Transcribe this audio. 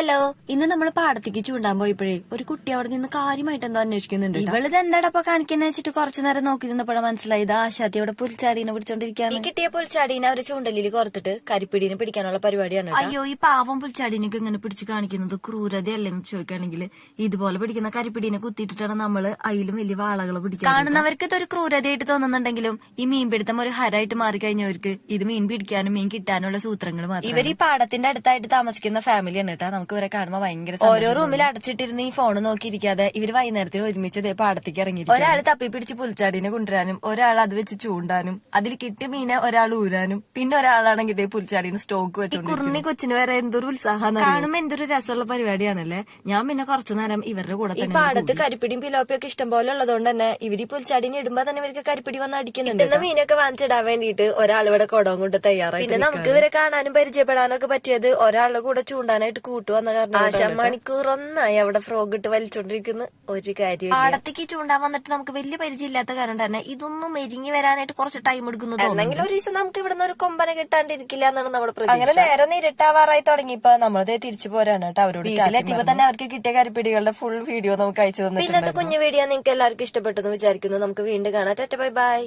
Hello ഇന്ന് നമ്മൾ പാടത്തേക്ക് ചൂണ്ടാൻ പോയപ്പോഴേ ഒരു കുട്ടി അവിടെ നിന്ന് കാര്യമായിട്ട് എന്തോ അന്വേഷിക്കുന്നുണ്ട് ഇവളിത് എന്താടപ്പ കാണിക്കുന്ന വെച്ചിട്ട് കുറച്ചു നേരം നോക്കി നിന്നപ്പോഴാണ് മനസ്സിലായി. ഇത് ആശാത്തി അവിടെ പുൽച്ചാടീനെ പിടിച്ചോണ്ടിരിക്കുകയാണ് കിട്ടിയ പുൽച്ചാടീനെ അവർ ചൂണ്ടലിൽ കോർത്തിട്ട് കരിപ്പിടീനെ പിടിക്കാനുള്ള പരിപാടിയാണ് അയ്യോ ഈ പാവം പുൽച്ചാടീനൊക്കെ ഇങ്ങനെ പിടിച്ച് കാണിക്കുന്നത് ക്രൂരതയല്ലെന്ന് ചോദിക്കുകയാണെങ്കിൽ ഇതുപോലെ പിടിക്കുന്ന കരിപ്പിടീനെ കുത്തിയിട്ടിട്ടാണ് നമ്മൾ അതിലും വലിയ വാളകൾ പിടിക്കുക കാണുന്നവർക്ക് ഇതൊരു ക്രൂരതയായിട്ട് തോന്നുന്നുണ്ടെങ്കിലും ഈ മീൻ പിടുത്തം ഒരു ഹരായിട്ട് മാറിക്കഴിഞ്ഞവർക്ക് ഇത് മീൻ പിടിക്കാനും മീൻ കിട്ടാനുള്ള സൂത്രങ്ങൾ മാത്രം ഇവർ ഈ പാടത്തിന്റെ അടുത്തായിട്ട് താമസിക്കുന്ന ഫാമിലിയാണ് കേട്ടോ. നമുക്ക് ഇവരെ കാണുമ്പോൾ ഭയങ്കര ഓരോ റൂമിൽ അടച്ചിട്ടിരുന്ന് ഈ ഫോൺ നോക്കിയിരിക്കാതെ ഇവർ വൈകുന്നേരത്തിൽ ഒരുമിച്ച് ഇതേ പാടത്തേക്ക് ഇറങ്ങി ഒരാൾ തപ്പി പിടിച്ച് പുലിച്ചാടിനെ കൊണ്ടുവരാനും ഒരാൾ അത് വെച്ച് ചൂണ്ടാനും അതിൽ കിട്ടിയ മീനെ ഒരാൾ ഊരാനും പിന്നെ ഒരാളാണെങ്കിൽ ഇതേ പുലിച്ചാടിന് സ്റ്റോക്ക് വെച്ചു കുറുണി കൊച്ചിന് വരെ എന്തൊരു ഉത്സാഹം കാണുമ്പോ എന്തൊരു രസമുള്ള പരിപാടിയാണല്ലേ? ഞാൻ പിന്നെ കുറച്ചു നേരം ഇവരുടെ കൂടെ ഈ പാടത്ത് കരിപ്പിടിയും പിലോപ്പിയൊക്കെ ഇഷ്ടം പോലെ ഉള്ളതുകൊണ്ട് തന്നെ ഇവർ ഈ പുൽച്ചാടിനെ ഇടുമ്പോ തന്നെ ഇവർക്ക് കരിപ്പിടി വന്ന് അടിക്കുന്നുണ്ട് എന്നാ മീനൊക്കെ വാങ്ങിച്ചിടാൻ വേണ്ടിയിട്ട് ഒരാൾ ഇവിടെ കുടവും കൊണ്ട് തയ്യാറായി പിന്നെ നമുക്ക് ഇവരെ കാണാനും പരിചയപ്പെടാനൊക്കെ പറ്റിയത് ഒരാളുടെ കൂടെ ചൂണ്ടാനായിട്ട് കൂട്ടു വന്ന കാരണം ഒന്നായി അവിടെ ഫ്രോഗ് ഇട്ട് വലിച്ചോണ്ടിരിക്കുന്ന. ഒരു കാര്യം പാടത്തേക്ക് ചൂണ്ടാൻ വന്നിട്ട് നമുക്ക് വലിയ പരിചയം ഇല്ലാത്ത കാരണം തന്നെ ഇതൊന്നും മെരിങ്ങി വരാനായിട്ട് കുറച്ച് ടൈം എടുക്കുന്നു അല്ലെങ്കിൽ ഒരു ദിവസം നമുക്ക് ഇവിടുന്ന് ഒരു കൊമ്പനെ കിട്ടാണ്ടിരിക്കില്ല എന്നാണ് നമ്മുടെ പ്രതീക്ഷ. അങ്ങനെ നേരെ നേരിട്ടാവാറായി തുടങ്ങി. തുടങ്ങിയപ്പോ നമ്മളത് തിരിച്ചു പോരാണ് കേട്ടോ അവരോട് എത്തിയപ്പോ തന്നെ അവർക്ക് കിട്ടിയ കരിപ്പിടികളുടെ ഫുൾ വീഡിയോ നമുക്ക് അയച്ചു തന്നെ പിന്നെ കുഞ്ഞു വീഡിയോ നിങ്ങൾക്ക് എല്ലാവർക്കും ഇഷ്ടപ്പെട്ടെന്ന് വിചാരിക്കുന്നു. നമുക്ക് വീണ്ടും കാണാം. Bye bye.